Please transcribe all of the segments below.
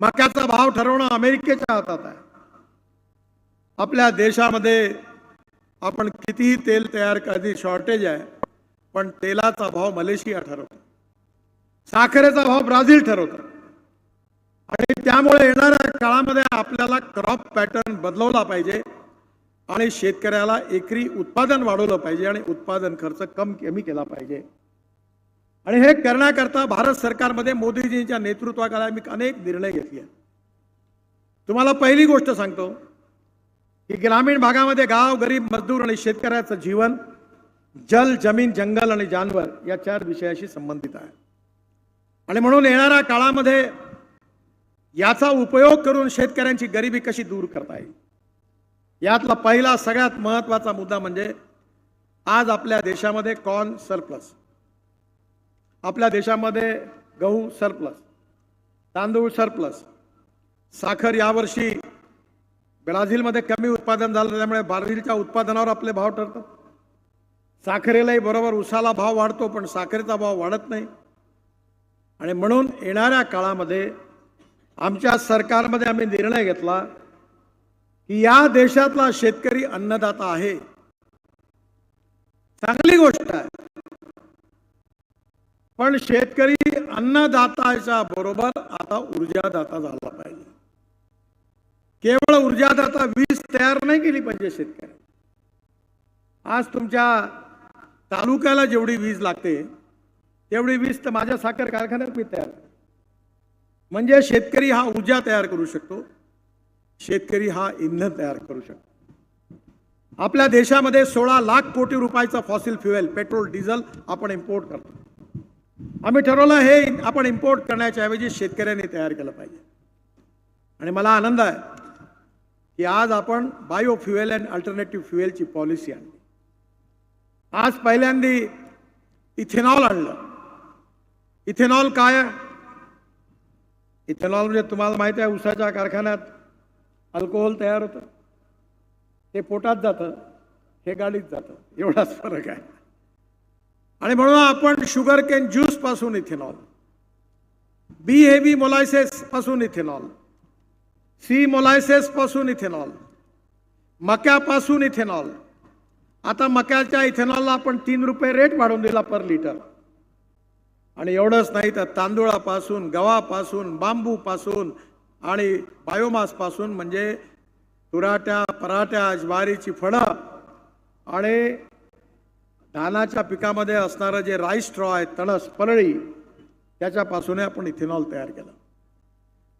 मक्याचा भाव ठरवणं अमेरिकेच्या हातात आहे. आपल्या देशामध्ये आपण कितीही तेल तयार कधी शॉर्टेज आहे पण तेलाचा भाव मलेशिया ठरवतो. साखरेचा भाव ब्राझील ठरवतो. आणि त्यामुळे येणाऱ्या काळामध्ये आपल्याला क्रॉप पॅटर्न बदलवला पाहिजे आणि शेतकऱ्याला एकरी उत्पादन वाढवलं पाहिजे आणि उत्पादन खर्च कम कमी केला पाहिजे. आणि हे करण्याकरता भारत सरकारमध्ये मोदीजींच्या नेतृत्वाखाली मी अनेक निर्णय घेतले आहेत. तुम्हाला पहिली गोष्ट सांगतो की ग्रामीण भागामध्ये गाव गरीब मजदूर आणि शेतकऱ्याचं जीवन जल जमीन जंगल आणि जानवर या चार विषयाशी संबंधित आहे. आणि म्हणून येणाऱ्या काळामध्ये याचा उपयोग करून शेतकऱ्यांची गरिबी कशी दूर करता येईल? यातला पहिला सगळ्यात महत्त्वाचा मुद्दा म्हणजे आज आपल्या देशामध्ये कॉर्न सरप्लस. आपल्या देशामध्ये गहू सरप्लस तांदूळ सरप्लस साखर यावर्षी ब्राझीलमध्ये कमी उत्पादन झालं त्यामुळे ब्राझीलच्या उत्पादनावर आपले भाव ठरतात. साखरेलाही बरोबर उसाला भाव वाढतो पण साखरेचा भाव वाढत नाही. आणि म्हणून येणाऱ्या काळामध्ये आमच्या सरकारमध्ये आम्ही निर्णय घेतला की या देशातला शेतकरी अन्नदाता आहे. चांगली गोष्ट आहे. पण शेतकरी अन्नदाताच्या बरोबर आता ऊर्जादाता झाला पाहिजे. केवळ ऊर्जादाता वीज तयार नाही केली पाहिजे शेतकरी आज तुमच्या तालुक्याला जेवढी वीज लागते तेवढी वीज तर माझ्या साखर कारखान्यात मी तयार म्हणजे शेतकरी हा ऊर्जा तयार करू शकतो शेतकरी हा इंधन तयार करू शकतो. आपल्या देशामध्ये सोळा लाख कोटी रुपयाचा फॉसिल फ्युएल पेट्रोल डिझेल आपण इम्पोर्ट करतो. आम्ही ठरवलं हे आपण इम्पोर्ट करण्याच्या ऐवजी शेतकऱ्यांनी तयार केलं पाहिजे. आणि मला आनंद आहे की आज आपण बायो फ्युएल अँड अल्टरनेटिव्ह फ्युएलची पॉलिसी आणली. आज पहिल्यांदी इथेनॉल आणलं. इथेनॉल काय? इथेनॉल म्हणजे तुम्हाला माहिती आहे उसाच्या कारखान्यात अल्कोहोल तयार होतं. ते पोटात जातं हे गाडीत जातं. एवढाच फरक आहे. आणि म्हणून आपण शुगर केन ज्यूसपासून इथेनॉल बी हेवी मोलायसेस पासून इथेनॉल सी मोलायसेस पासून इथेनॉल मक्यापासून इथेनॉल आता मक्याच्या इथेनॉलला आपण तीन रुपये रेट वाढवून दिला पर लिटर आणि एवढंच नाही तर तांदूळापासून गव्हापासून बांबूपासून आणि बायोमासपासून म्हणजे तुराट्या पराठ्या ज्वारीची फळं आणि धानाच्या पिकामध्ये असणारं जे राईस स्ट्रॉ आहे तणस परळी त्याच्यापासून आपण इथेनॉल तयार केलं.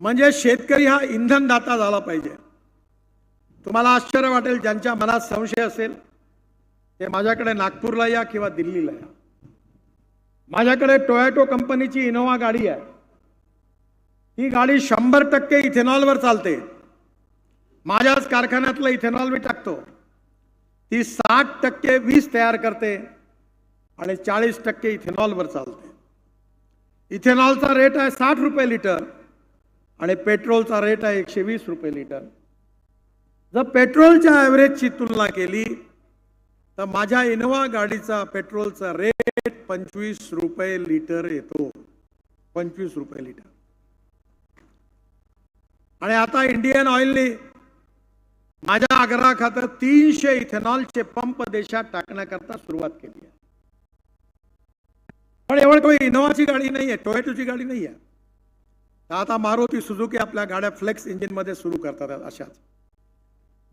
म्हणजे शेतकरी हा इंधनदाता झाला पाहिजे. तुम्हाला आश्चर्य वाटेल ज्यांच्या मनात संशय असेल ते माझ्याकडे नागपूरला या किंवा दिल्लीला या. माझ्याकडे टोयॅटो कंपनीची इनोवा गाडी आहे. ही गाडी शंभर टक्के इथेनॉलवर चालते. माझ्याच कारखान्यातलं इथेनॉल मी टाकतो. ती साठ टक्के वीज तयार करते आणि चाळीस टक्के इथेनॉलवर चालते. इथेनॉलचा रेट आहे साठ रुपये लिटर आणि पेट्रोलचा रेट आहे एकशे वीस रुपये लिटर. जर पेट्रोलच्या ॲव्हरेजची तुलना केली तर माझ्या इनोवा गाडीचा पेट्रोलचा रेट पंचवीस रुपये लिटर येतो. पंचवीस रुपये लिटर. आणि आता इंडियन ऑइलने माझ्या आग्रहा खातर तीनशे इथेनॉलचे पंप देशात टाकण्याकरता सुरुवात केली आहे. पण एवढं काही इनोवाची गाडी नाही आहे टोयॅटोची गाडी नाही आहे. आता मारुती सुझुकी आपल्या गाड्या फ्लेक्स इंजिनमध्ये सुरू करतात अशाच.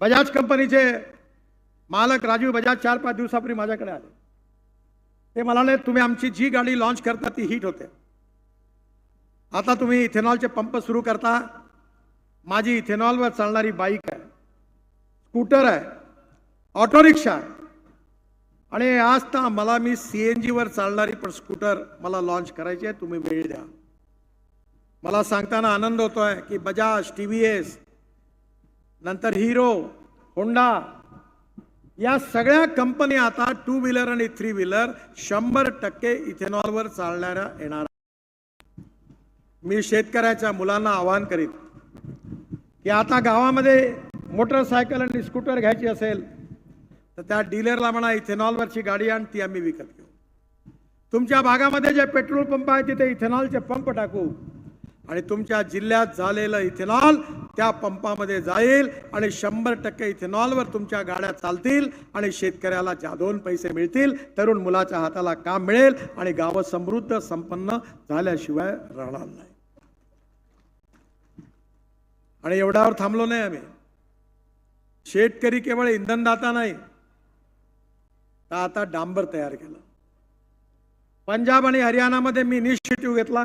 बजाज कंपनीचे मालक राजीव बजाज चार पाच दिवसापूर्वी माझ्याकडे आले. ते म्हणाले तुम्ही आमची जी गाडी लॉन्च करता ती हिट होते. आता तुम्ही इथेनॉलचे पंप सुरू करता. माझी इथेनॉलवर चालणारी बाईक आहे. स्कूटर आहे ऑटो रिक्षा आहे. आणि आज तर मला मी सी एन जीवर चालणारी पण स्कूटर मला लॉन्च करायची आहे तुम्ही वेळ द्या. मला सांगताना आनंद होतो आहे की बजाज टी व्ही एस नंतर हिरो होंडा या सगळ्या कंपनी आता टू व्हीलर आणि थ्री व्हीलर शंभर टक्के इथेनॉलवर चालणाऱ्या येणार मी शेतकऱ्याच्या मुलांना आवाहन करीत की आता गावामध्ये मोटरसायकल आणि स्कूटर घ्यायची असेल तर त्या डीलरला म्हणा इथेनॉलवरची गाडी आण ती आम्ही विकत घेऊ. तुमच्या भागामध्ये जे पेट्रोल पंप आहे तिथे इथेनॉलचे पंप टाकू. आणि तुमच्या जिल्ह्यात झालेलं इथेनॉल त्या पंपामध्ये जाईल आणि शंभर टक्के इथेनॉलवर तुमच्या गाड्या चालतील आणि शेतकऱ्याला जादोन पैसे मिळतील तरुण मुलाच्या हाताला काम मिळेल आणि गावं समृद्ध संपन्न झाल्याशिवाय राहणार नाही. आणि एवढ्यावर थांबलो नाही आम्ही. शेतकरी केवळ इंधनदाता नाही तर आता डांबर तयार केलं. पंजाब आणि हरियाणामध्ये मी इनिशिएटिव्ह घेतला.